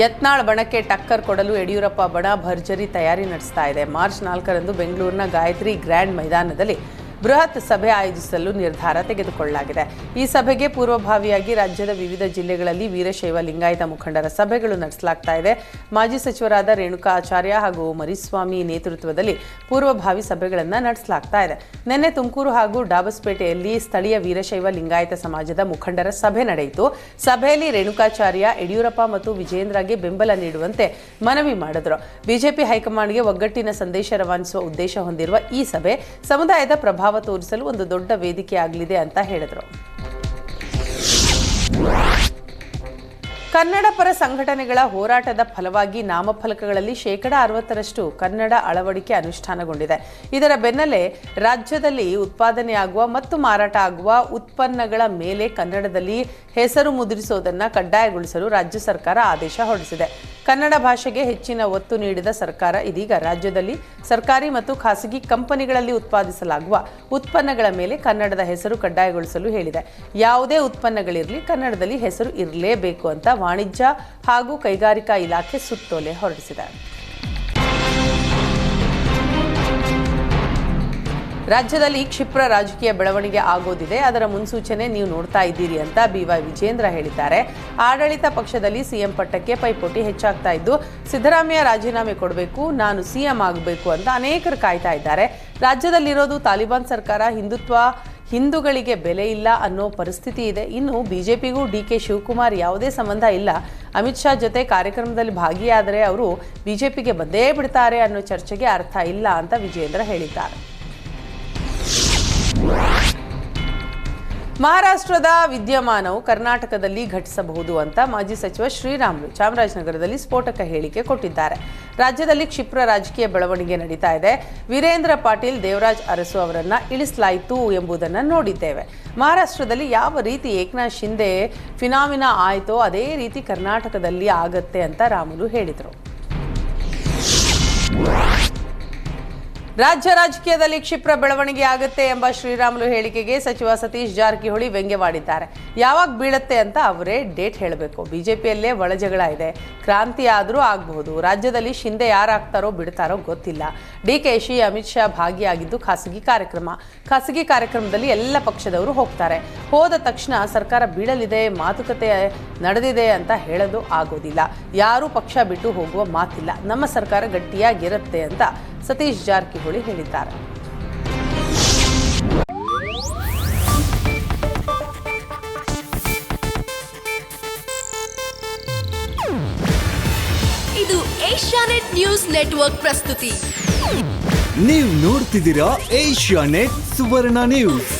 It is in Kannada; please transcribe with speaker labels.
Speaker 1: ಯತ್ನಾಳ್ ಬಣಕ್ಕೆ ಟಕ್ಕರ್ ಕೊಡಲು ಯಡಿಯೂರಪ್ಪ ಬಣ ಭರ್ಜರಿ ತಯಾರಿ ನಡೆಸ್ತಾ ಇದೆ. ಮಾರ್ಚ್ ನಾಲ್ಕರಂದು ಬೆಂಗಳೂರಿನ ಗಾಯತ್ರಿ ಗ್ರ್ಯಾಂಡ್ ಮೈದಾನದಲ್ಲಿ ಬೃಹತ್ ಸಭೆ ಆಯೋಜಿಸಲು ನಿರ್ಧಾರ ತೆಗೆದುಕೊಳ್ಳಲಾಗಿದೆ. ಈ ಸಭೆಗೆ ಪೂರ್ವಭಾವಿಯಾಗಿ ರಾಜ್ಯದ ವಿವಿಧ ಜಿಲ್ಲೆಗಳಲ್ಲಿ ವೀರಶೈವ ಲಿಂಗಾಯತ ಮುಖಂಡರ ಸಭೆಗಳು ನಡೆಸಲಾಗ್ತಾ ಇದೆ. ಮಾಜಿ ಸಚಿವರಾದ ರೇಣುಕಾ ಆಚಾರ್ಯ ಹಾಗೂ ಮರಿಸ್ವಾಮಿ ನೇತೃತ್ವದಲ್ಲಿ ಪೂರ್ವಭಾವಿ ಸಭೆಗಳನ್ನು ನಡೆಸಲಾಗ್ತಾ ಇದೆ. ನಿನ್ನೆ ತುಮಕೂರು ಹಾಗೂ ಡಾಬಸ್ಪೇಟೆಯಲ್ಲಿ ಸ್ಥಳೀಯ ವೀರಶೈವ ಲಿಂಗಾಯತ ಸಮಾಜದ ಮುಖಂಡರ ಸಭೆ ನಡೆಯಿತು. ಸಭೆಯಲ್ಲಿ ರೇಣುಕಾಚಾರ್ಯ, ಯಡಿಯೂರಪ್ಪ ಮತ್ತು ವಿಜೇಂದ್ರಗೆ ಬೆಂಬಲ ನೀಡುವಂತೆ ಮನವಿ ಮಾಡಿದರು. ಬಿಜೆಪಿ ಹೈಕಮಾಂಡ್ಗೆ ಒಗ್ಗಟ್ಟಿನ ಸಂದೇಶ ರವಾನಿಸುವ ಉದ್ದೇಶ ಹೊಂದಿರುವ ಈ ಸಭೆ ಸಮುದಾಯದ ಪ್ರಭಾವ ತೋರಿಸಲು ಒಂದು ದೊಡ್ಡ ವೇದಿಕೆ ಆಗಲಿದೆ ಅಂತ ಹೇಳಿದರು. ಕನ್ನಡ ಪರ ಸಂಘಟನೆಗಳ ಹೋರಾಟದ ಫಲವಾಗಿ ನಾಮಫಲಕಗಳಲ್ಲಿ ಶೇಕಡ ಅರವತ್ತರಷ್ಟು ಕನ್ನಡ ಅಳವಡಿಕೆ ಅನುಷ್ಠಾನಗೊಂಡಿದೆ. ಇದರ ಬೆನ್ನಲ್ಲೇ ರಾಜ್ಯದಲ್ಲಿ ಉತ್ಪಾದನೆಯಾಗುವ ಮತ್ತು ಮಾರಾಟ ಆಗುವ ಉತ್ಪನ್ನಗಳ ಮೇಲೆ ಕನ್ನಡದಲ್ಲಿ ಹೆಸರು ಮುದ್ರಿಸುವುದನ್ನು ಕಡ್ಡಾಯಗೊಳಿಸಲು ರಾಜ್ಯ ಸರ್ಕಾರ ಆದೇಶ ಹೊರಡಿಸಿದೆ. ಕನ್ನಡ ಭಾಷೆಗೆ ಹೆಚ್ಚಿನ ಒತ್ತು ನೀಡಿದ ಸರ್ಕಾರ ಇದೀಗ ರಾಜ್ಯದಲ್ಲಿ ಸರ್ಕಾರಿ ಮತ್ತು ಖಾಸಗಿ ಕಂಪನಿಗಳಲ್ಲಿ ಉತ್ಪಾದಿಸಲಾಗುವ ಉತ್ಪನ್ನಗಳ ಮೇಲೆ ಕನ್ನಡದ ಹೆಸರು ಕಡ್ಡಾಯಗೊಳಿಸಲು ಹೇಳಿದೆ. ಯಾವುದೇ ಉತ್ಪನ್ನಗಳಿರಲಿ ಕನ್ನಡದಲ್ಲಿ ಹೆಸರು ಇರಲೇಬೇಕು ಅಂತ ವಾಣಿಜ್ಯ ಹಾಗೂ ಕೈಗಾರಿಕಾ ಇಲಾಖೆ ಸುತ್ತೋಲೆ ಹೊರಡಿಸಿದೆ. ರಾಜ್ಯದಲ್ಲಿ ಕ್ಷಿಪ್ರ ರಾಜಕೀಯ ಬೆಳವಣಿಗೆ ಆಗೋದಿದೆ. ಅದರ ಮುನ್ಸೂಚನೆ ನೀವು ನೋಡ್ತಾ ಇದ್ದೀರಿ ಅಂತ ಬಿವೈ ವಿಜೇಂದ್ರ ಹೇಳಿದ್ದಾರೆ. ಆಡಳಿತ ಪಕ್ಷದಲ್ಲಿ ಸಿಎಂ ಪಟ್ಟಕ್ಕೆ ಪೈಪೋಟಿ ಹೆಚ್ಚಾಗ್ತಾ ಇದ್ದು, ಸಿದ್ದರಾಮಯ್ಯ ರಾಜೀನಾಮೆ ಕೊಡಬೇಕು, ನಾನು ಸಿಎಂ ಆಗಬೇಕು ಅಂತ ಅನೇಕರು ಕಾಯ್ತಾ ಇದ್ದಾರೆ. ರಾಜ್ಯದಲ್ಲಿರೋದು ತಾಲಿಬಾನ್ ಸರ್ಕಾರ, ಹಿಂದುತ್ವ, ಹಿಂದೂಗಳಿಗೆ ಬೆಲೆ ಇಲ್ಲ ಅನ್ನೋ ಪರಿಸ್ಥಿತಿ ಇದೆ. ಇನ್ನು ಬಿಜೆಪಿಗೂ ಡಿ ಕೆ ಶಿವಕುಮಾರ್ ಯಾವುದೇ ಸಂಬಂಧ ಇಲ್ಲ. ಅಮಿತ್ ಶಾ ಜೊತೆ ಕಾರ್ಯಕ್ರಮದಲ್ಲಿ ಭಾಗಿಯಾದರೆ ಅವರು ಬಿಜೆಪಿಗೆ ಬಂದೇ ಬಿಡ್ತಾರೆ ಅನ್ನೋ ಚರ್ಚೆಗೆ ಅರ್ಥ ಇಲ್ಲ ಅಂತ ವಿಜೇಂದ್ರ ಹೇಳಿದ್ದಾರೆ. ಮಹಾರಾಷ್ಟ್ರದ ವಿದ್ಯಮಾನವು ಕರ್ನಾಟಕದಲ್ಲಿ ಘಟಿಸಬಹುದು ಅಂತ ಮಾಜಿ ಸಚಿವ ಶ್ರೀರಾಮುಲು ಚಾಮರಾಜನಗರದಲ್ಲಿ ಸ್ಫೋಟಕ ಹೇಳಿಕೆ ಕೊಟ್ಟಿದ್ದಾರೆ. ರಾಜ್ಯದಲ್ಲಿ ಕ್ಷಿಪ್ರ ರಾಜಕೀಯ ಬೆಳವಣಿಗೆ ನಡೀತಾ ಇದೆ. ವೀರೇಂದ್ರ ಪಾಟೀಲ್, ದೇವರಾಜ್ ಅರಸು ಅವರನ್ನ ಇಳಿಸಲಾಯಿತು ಎಂಬುದನ್ನು ನೋಡಿದ್ದೇವೆ. ಮಹಾರಾಷ್ಟ್ರದಲ್ಲಿ ಯಾವ ರೀತಿ ಏಕನಾಥ್ ಶಿಂದೆ ಫಿನಾಮಿನಾ ಆಯಿತೋ ಅದೇ ರೀತಿ ಕರ್ನಾಟಕದಲ್ಲಿ ಆಗತ್ತೆ ಅಂತ ರಾಮುಲು ಹೇಳಿದರು. ರಾಜ್ಯ ರಾಜಕೀಯದಲ್ಲಿ ಕ್ಷಿಪ್ರ ಬೆಳವಣಿಗೆ ಆಗುತ್ತೆ ಎಂಬ ಶ್ರೀರಾಮುಲು ಹೇಳಿಕೆಗೆ ಸಚಿವ ಸತೀಶ್ ಜಾರಕಿಹೊಳಿ ವ್ಯಂಗ್ಯವಾಡಿದ್ದಾರೆ ಯಾವಾಗ ಬೀಳುತ್ತೆ ಅಂತ ಅವರೇ ಡೇಟ್ ಹೇಳಬೇಕು. ಬಿಜೆಪಿಯಲ್ಲೇ ಒಳಜಗಳ ಇದೆ ಕ್ರಾಂತಿ ಆದರೂ ಆಗಬಹುದು ರಾಜ್ಯದಲ್ಲಿ ಶಿಂದೆ ಯಾರಾಗ್ತಾರೋ ಬಿಡ್ತಾರೋ ಗೊತ್ತಿಲ್ಲ. ಡಿ ಕೆ ಶಿ, ಅಮಿತ್ ಶಾ ಭಾಗಿಯಾಗಿದ್ದು ಖಾಸಗಿ ಕಾರ್ಯಕ್ರಮ. ಖಾಸಗಿ ಕಾರ್ಯಕ್ರಮದಲ್ಲಿ ಎಲ್ಲ ಪಕ್ಷದವರು ಹೋಗ್ತಾರೆ. ಹೋದ ತಕ್ಷಣ ಸರ್ಕಾರ ಬೀಳಲಿದೆ ಮಾತುಕತೆ ನಡೆದಿದೆ ಅಂತ ಹೇಳಲು ಆಗೋದಿಲ್ಲ. ಯಾರೂ ಪಕ್ಷ ಬಿಟ್ಟು ಹೋಗುವ ಮಾತಿಲ್ಲ. ನಮ್ಮ ಸರ್ಕಾರ ಗಟ್ಟಿಯಾಗಿರುತ್ತೆ ಅಂತ ಸತೀಶ್ ಜಾರಕಿಹೊಳಿ ಹೇಳಿದ್ದಾರೆ.
Speaker 2: ಇದು ಏಷ್ಯಾನೆಟ್ ನ್ಯೂಸ್ ನೆಟ್ವರ್ಕ್ ಪ್ರಸ್ತುತಿ.
Speaker 3: ನೀವು ನೋಡ್ತಿದ್ದೀರಾ ಏಷ್ಯಾನೆಟ್ ಸುವರ್ಣ ನ್ಯೂಸ್.